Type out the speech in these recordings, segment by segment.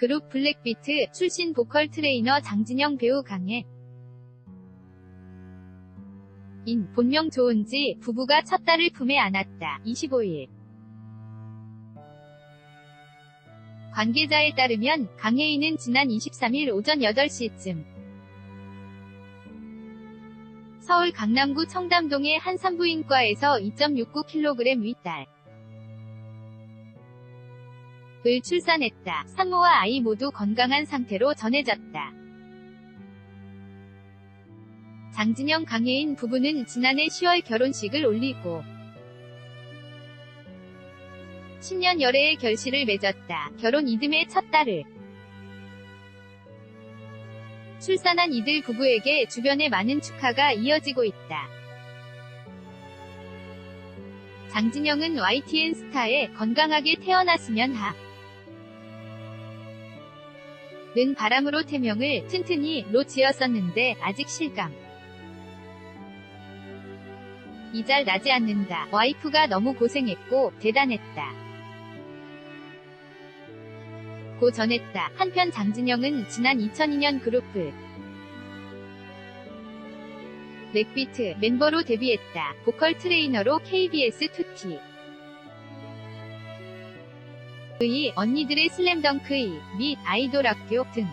그룹 블랙비트 출신 보컬 트레이너 장진영 배우 강혜. 인 본명 조은지 부부가 첫 딸을 품에 안았다. 25일. 관계자에 따르면 강혜인은 지난 23일 오전 8시쯤 서울 강남구 청담동의 한 산부인과에서 2.69kg 윗딸 을 출산했다. 산모와 아이 모두 건강한 상태로 전해졌다. 장진영 강혜인 부부는 지난해 10월 결혼식을 올리고 10년 열애의 결실을 맺었다. 결혼 이듬해 첫 딸을 출산한 이들 부부에게 주변에 많은 축하가 이어지고 있다. 장진영은 YTN 스타에 건강하게 태어났으면 하. 는 바람으로 태명을 튼튼히 로 지었었는데 아직 실감. 이잘 나지 않는다. 와이프가 너무 고생했고 대단했다. 고 전했다. 한편 장진영은 지난 2002년 그룹을 렉비트 멤버로 데뷔했다. 보컬 트레이너로 KBS 2T 의 언니들의 슬램덩크의 및 아이돌 학교 등.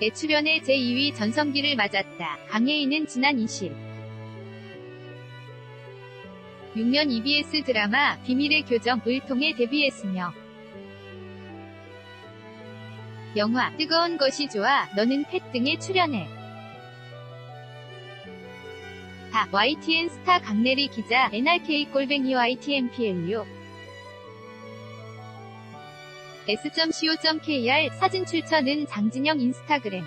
에 출연해 제2위 전성기를 맞았다. 강혜인은 지난 20 6년 EBS 드라마 비밀의 교정을 통해 데뷔했으며 영화 뜨거운 것이 좋아 너는 펫 등에 출연해. 다 YTN 스타 강내리 기자 NRK 골뱅이 YTNPLU s.co.kr 사진 출처는 장진영 인스타그램